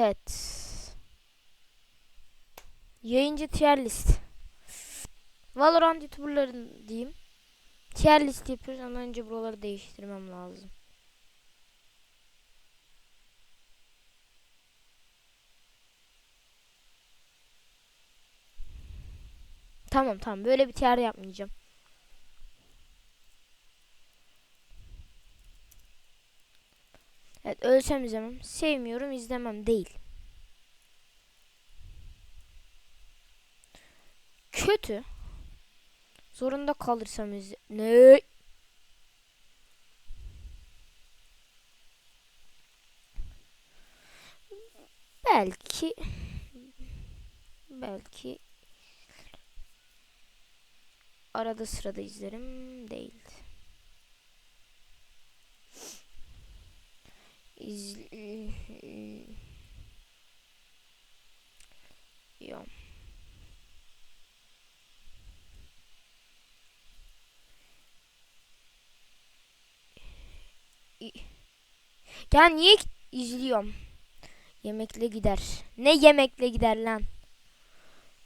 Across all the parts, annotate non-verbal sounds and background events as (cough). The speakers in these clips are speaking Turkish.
Evet. Yayıncı tier list. Valorant youtuberların diyeyim. Tier list yapıyoruz ama önce buraları değiştirmem lazım. Tamam tamam böyle bir tier yapmayacağım. Evet ölsem izlemem. Sevmiyorum izlemem değil. Kötü. Zorunda kalırsam izle... Ne? Belki... Belki... Arada sırada izlerim. Değil. İz... Yok. Ya niye izliyorum? Yemekle gider. Ne yemekle gider lan?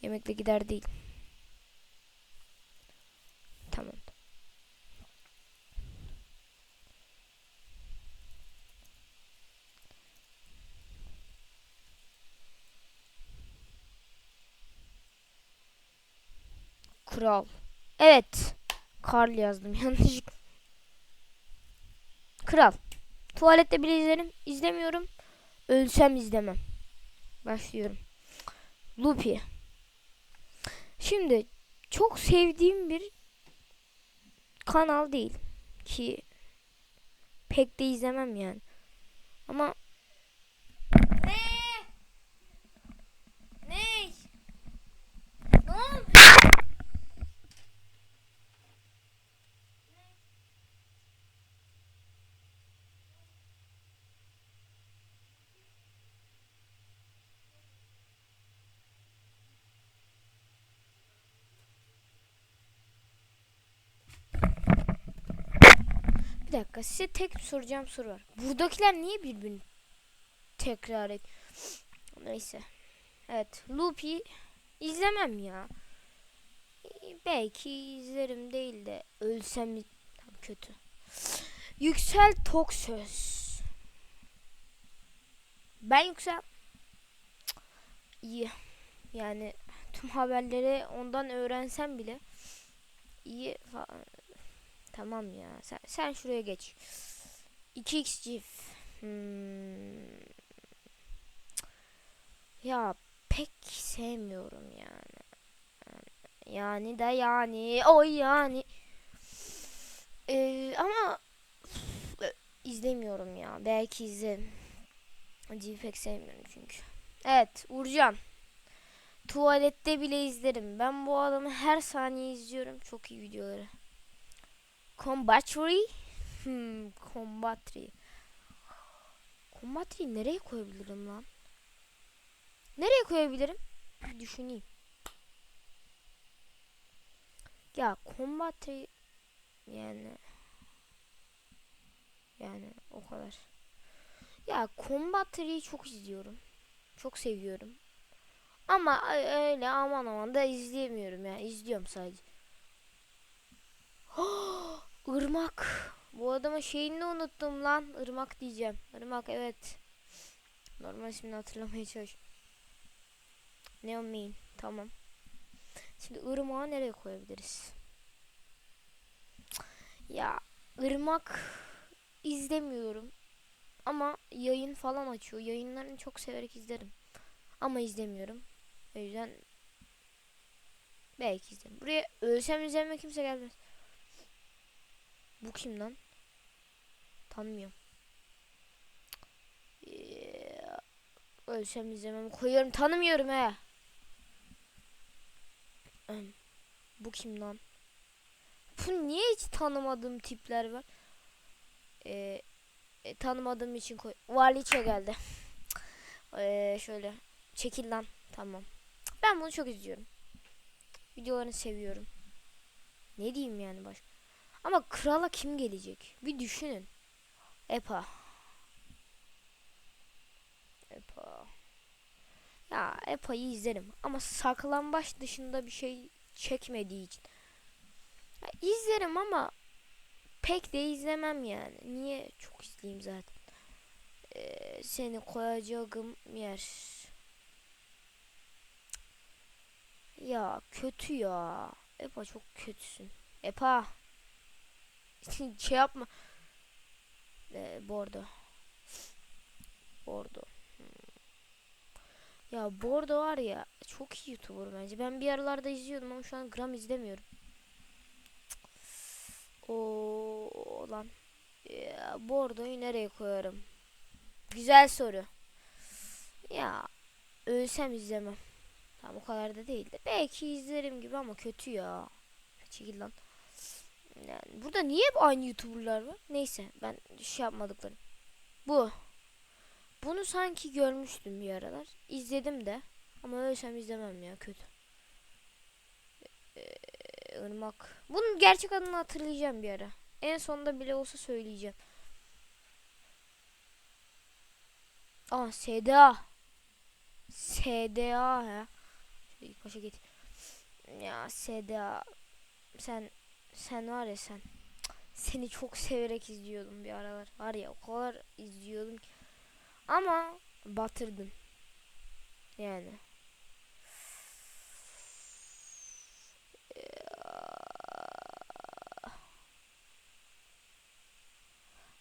Yemekle gider değil. Tamam. Kral. Evet. Karl yazdım (laughs) yanlışlıkla. Kral. Tuvalette bile izlerim. İzlemiyorum. Ölsem izlemem. Başlıyorum. Lupi. Şimdi çok sevdiğim bir kanal değil ki pek de izlemem yani. Ama ne? Ne? Ne oldu? Bir dakika size tek soracağım soru var. Buradakiler niye birbirini tekrar et? Neyse. Evet. Loopy izlemem ya. Belki izlerim değil de ölsem tam kötü. Yüksel Tok Söz. Ben Yüksel iyi. Yani tüm haberleri ondan öğrensem bile iyi falan. Tamam ya. Sen, sen şuraya geç. 2x cif. Hmm. Ya pek sevmiyorum yani. Yani de yani. Oy yani. Ee, ama izlemiyorum ya. Belki izlerim. Acıyı pek sevmiyorum çünkü. Evet Uğurcan. Tuvalette bile izlerim. Ben bu adamı her saniye izliyorum. Çok iyi videoları. Combatry. Hmm, Combatry. Combatry'yi nereye koyabilirim lan? Nereye koyabilirim? Bir düşüneyim. Ya Combatry yani yani o kadar. Ya Combatry'yi çok izliyorum. Çok seviyorum. Ama öyle aman aman da izleyemiyorum ya. İzliyorum sadece. (gasps) Irmak. Bu adamın şeyini unuttum lan. Irmak diyeceğim. Irmak evet. Normal ismini hatırlamaya çalış. Neon Main. Tamam. Şimdi ırmağı nereye koyabiliriz? Ya ırmak izlemiyorum. Ama yayın falan açıyor. Yayınlarını çok severek izlerim. Ama izlemiyorum. O yüzden belki izlerim. Buraya ölsem izleme kimse gelmez. Bu kim lan? Tanımıyorum. Ölsem izlemem koyuyorum. Tanımıyorum he. Bu kim lan? Bu niye hiç tanımadığım tipler var? Ee, e, tanımadığım için koy. Valiçe geldi. (laughs) ee, şöyle. Çekil lan. Tamam. Ben bunu çok izliyorum. Videolarını seviyorum. Ne diyeyim yani başka? Ama krala kim gelecek? Bir düşünün. Epa. Epa. Epa'yı izlerim ama saklambaç dışında bir şey çekmediği için. Ya, izlerim ama pek de izlemem yani. Niye çok izleyeyim zaten. Ee, seni koyacağım yer. Ya kötü ya. Epa çok kötüsün. Epa. Şey yapma. Ee, bordo. Bordo. Hmm. Ya Bordo var ya çok iyi YouTuber bence. Ben bir aralarda izliyordum ama şu an gram izlemiyorum. O lan. Ya Bordo'yu nereye koyarım? Güzel soru. Ya ölsem izlemem. Tamam o kadar da değil de. Belki izlerim gibi ama kötü ya. Çekil lan. Yani burada niye hep aynı YouTuber'lar var? Neyse ben şey yapmadıklarım. Bu. Bunu sanki görmüştüm bir aralar. İzledim de. Ama ölsem izlemem ya kötü. Ee. Bunun gerçek adını hatırlayacağım bir ara. En sonunda bile olsa söyleyeceğim. Aa SDA. SDA ya. Şöyle başa git. Ya SDA. Sen sen var ya sen. Seni çok severek izliyordum bir aralar. Var ya o kadar izliyordum ki. Ama batırdın. Yani.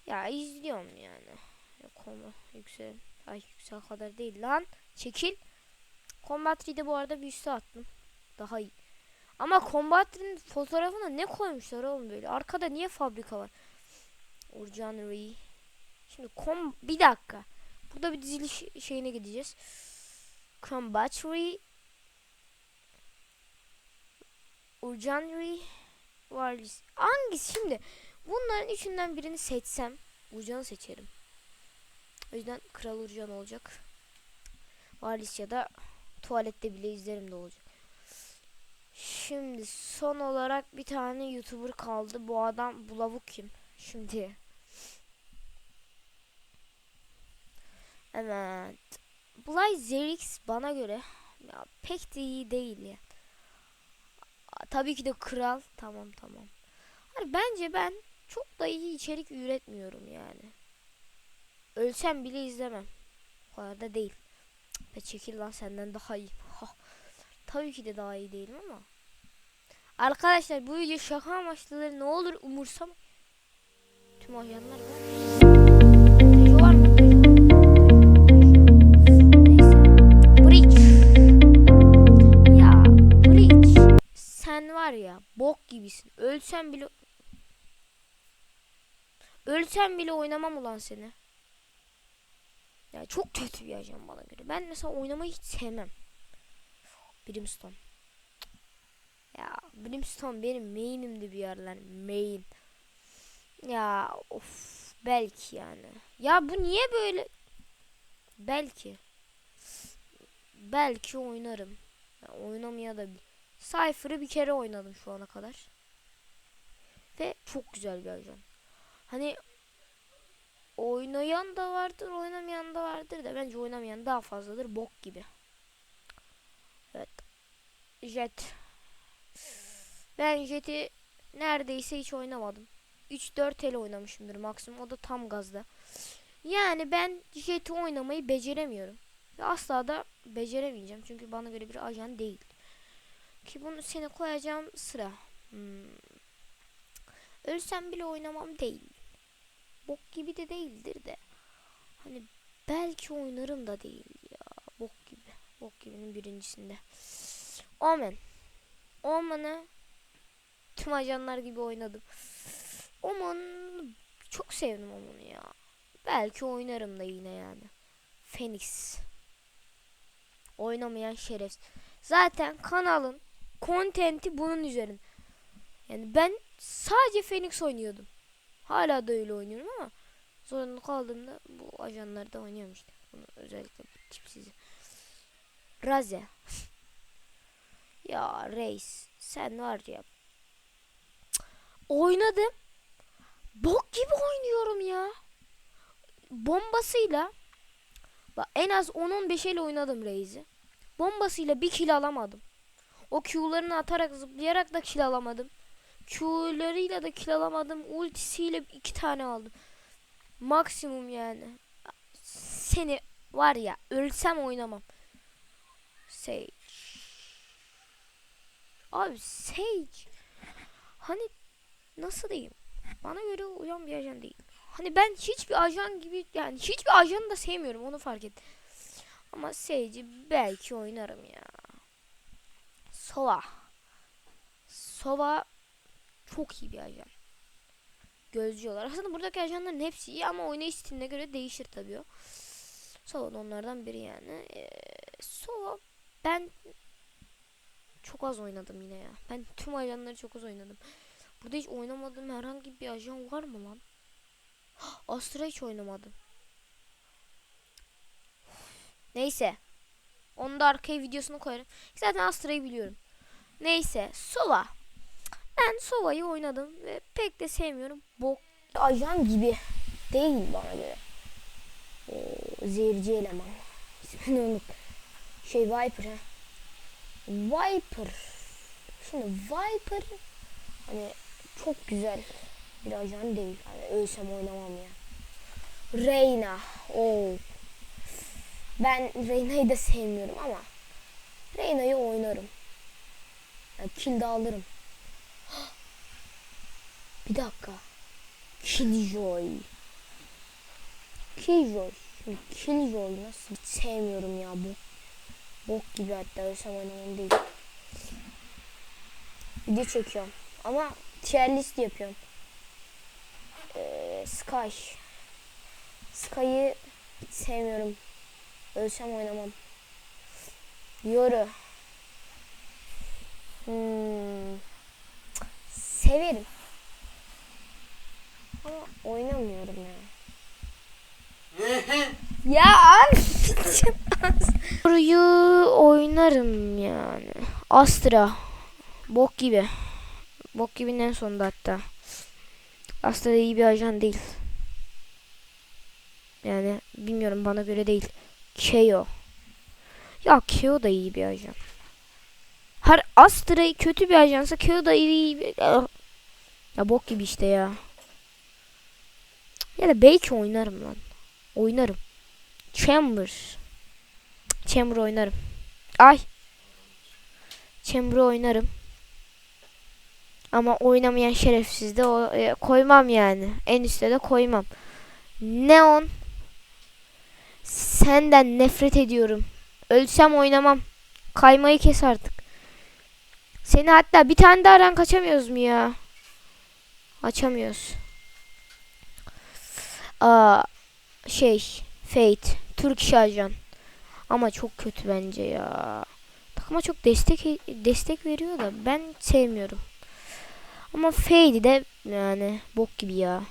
Ya izliyorum yani. Konu yüksel. Ay yüksel kadar değil lan. Çekil. Combat 3'de bu arada bir üstü attım. Daha iyi. Ama Combat 3'in fotoğrafına ne koymuşlar oğlum böyle? Arkada niye fabrika var? Urcan Ree. Şimdi kom bir dakika. Burada bir diziliş şeyine gideceğiz. Combat Ree. Urcan Ree. Varlis. Hangisi şimdi? Bunların üçünden birini seçsem Urcan'ı seçerim. O yüzden Kral Urcan olacak. Varlis ya da tuvalette bile izlerim de olacak. Şimdi son olarak bir tane YouTuber kaldı. Bu adam Bulavuk kim? Şimdi. Evet. Bulay Zerix bana göre ya pek de iyi değil ya. Tabii ki de kral. Tamam tamam. Hani bence ben çok da iyi içerik üretmiyorum yani. Ölsem bile izlemem. O kadar da değil. Be çekil lan senden daha iyi. Tabii ki de daha iyi değilim ama. Arkadaşlar bu video şaka amaçlıdır. Ne olur umursam. Tüm ajanlar var. Var mı? Sen var ya bok gibisin. Ölsem bile Ölsem bile oynamam ulan seni. Ya çok kötü bir ajan bana göre. Ben mesela oynamayı hiç sevmem. Brimstone. Ya Brimstone benim main'imdi bir yerler. Main. Ya of belki yani. Ya bu niye böyle? Belki. Belki oynarım. Ya oynamaya da bir. Cypher'ı bir kere oynadım şu ana kadar. Ve çok güzel bir ajan. Hani oynayan da vardır, oynamayan da vardır da bence oynamayan daha fazladır. Bok gibi. Jet. Ben Jet'i neredeyse hiç oynamadım. 3-4 el oynamışımdır maksimum. O da tam gazda. Yani ben Jet'i oynamayı beceremiyorum. Ve asla da beceremeyeceğim. Çünkü bana göre bir ajan değil. Ki bunu seni koyacağım sıra. Hmm. Ölsem bile oynamam değil. Bok gibi de değildir de. Hani belki oynarım da değil ya. Bok gibi. Bok gibinin birincisinde. Omen. Omen'ı tüm ajanlar gibi oynadım. Omen çok sevdim Omen'ı ya. Belki oynarım da yine yani. Phoenix. Oynamayan şeref. Zaten kanalın kontenti bunun üzerine. Yani ben sadece Phoenix oynuyordum. Hala da öyle oynuyorum ama zorunlu kaldığımda bu ajanlarda oynuyorum işte. Bunu özellikle tipsiz. Raze. (laughs) ya reis sen var ya. Oynadım. Bok gibi oynuyorum ya. Bombasıyla bak en az 10-15 el oynadım Reis'i. bombasıyla bir kill alamadım. O Q'larını atarak zıplayarak da kill alamadım. Q'larıyla da kill alamadım. Ultisiyle iki tane aldım. Maksimum yani. Seni var ya ölsem oynamam. Sage. Abi Sage. Hani nasıl diyeyim? Bana göre uyan bir ajan değil. Hani ben hiçbir ajan gibi yani hiçbir ajanı da sevmiyorum onu fark et. Ama Sage'i belki oynarım ya. Sova. Sova çok iyi bir ajan. Gözcüyorlar. Aslında buradaki ajanların hepsi iyi ama oynayış stiline göre değişir tabii o. Sova da onlardan biri yani. Ee, Sova ben çok az oynadım yine ya. Ben tüm ajanları çok az oynadım. Burada hiç oynamadığım herhangi bir ajan var mı lan? (gasps) Astra hiç oynamadım. (sighs) Neyse. Onu da arkaya videosunu koyarım. Zaten Astra'yı biliyorum. Neyse. Sova. Ben Sova'yı oynadım ve pek de sevmiyorum. Bok. Ajan gibi değil bana göre. Ee, zehirci eleman. İsmini (laughs) unut. Şey Viper ha. Viper. Şimdi Viper hani çok güzel bir ajan değil. Hani ölsem oynamam ya. Reyna. Oo. Ben Reyna'yı da sevmiyorum ama Reyna'yı oynarım. Yani kill de alırım. (gasps) Bir dakika. Killjoy. Killjoy. Killjoy nasıl sevmiyorum ya bu. Bok gibi hatta ölsem oynamam değil. Video çekiyorum. Ama tier list yapıyorum. Ee, Sky. Sky'ı sevmiyorum. Ölsem oynamam. Yoru. Hmm. Severim. Ama oynamıyorum ya. ya abi. Yoru'yu oynarım yani. Astra. Bok gibi. Bok gibinin en sonunda hatta. Astra iyi bir ajan değil. Yani bilmiyorum bana göre değil. Keo. Ya Keo da iyi bir ajan. Her Astra kötü bir ajansa Keo da iyi bir... Ya bok gibi işte ya. Ya da belki oynarım lan. Oynarım. Chamber. Chamber oynarım. Ay. Chamber oynarım. Ama oynamayan şerefsiz de o, e, koymam yani. En üstte de koymam. Neon. Senden nefret ediyorum. Ölsem oynamam. Kaymayı kes artık. Seni hatta bir tane daha rank açamıyoruz mu ya? Açamıyoruz. Aa, şey, Fate, Türk Ajan. Ama çok kötü bence ya. Takıma çok destek destek veriyor da ben sevmiyorum. Ama Fade de yani bok gibi ya.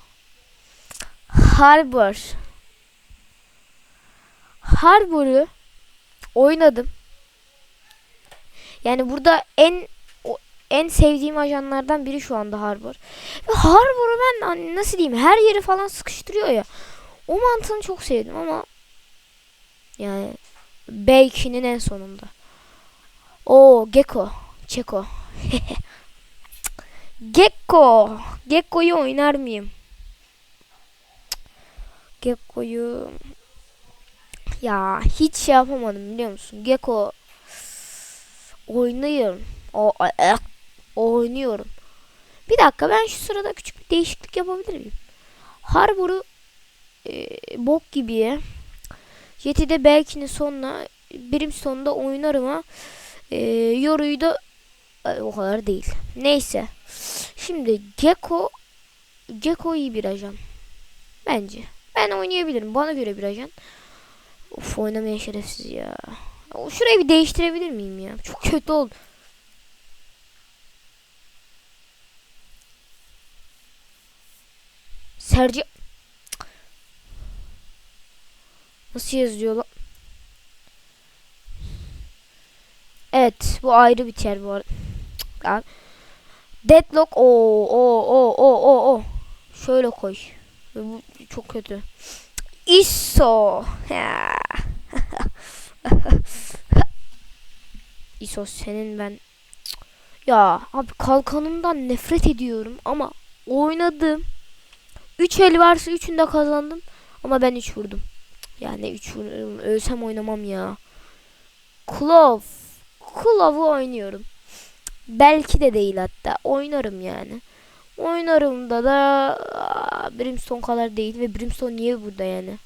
Harbor. Harbor'u oynadım. Yani burada en en sevdiğim ajanlardan biri şu anda Harbor. Ve Harbor'u ben hani nasıl diyeyim her yeri falan sıkıştırıyor ya. O mantığını çok sevdim ama yani B2'nin en sonunda. O Gecko. Çeko. (laughs) Gecko. Gecko'yu oynar mıyım? Gecko'yu ya hiç şey yapamadım biliyor musun? Gecko oynuyorum. O oynuyorum. Bir dakika ben şu sırada küçük bir değişiklik yapabilir miyim? Harbor'u e, bok gibi 7'de belki sonuna birim sonunda oynarım ha. E, Yoru'yu da e, o kadar değil. Neyse. Şimdi Gecko Gecko iyi bir ajan. Bence. Ben oynayabilirim. Bana göre bir ajan. Of oynamaya şerefsiz ya. Şurayı bir değiştirebilir miyim ya? Çok kötü oldu. Sergio Nasıl yazıyor lan? Evet, bu ayrı bir yer bu arada. Deadlock o o o o o o. Şöyle koy. Bu çok kötü. ISO. İsos (laughs) senin ben ya abi kalkanından nefret ediyorum ama oynadım. 3 el varsa 3'ünde kazandım ama ben 3 vurdum. Yani 3 vururum. Ölsem oynamam ya. Klov. Klov'u oynuyorum. Belki de değil hatta. Oynarım yani. Oynarım da da aa, Brimstone kadar değil ve Brimstone niye burada yani?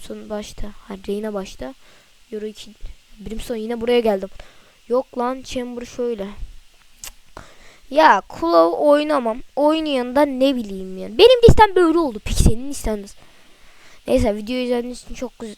Son başta. Ha Reyna başta. Euro 2. Brimstone yine buraya geldim. Yok lan Chamber şöyle. Ya Klov oynamam. Oynayan da ne bileyim yani. Benim listem böyle oldu. Peki senin listen nasıl? Neyse video izlediğiniz için çok güzel.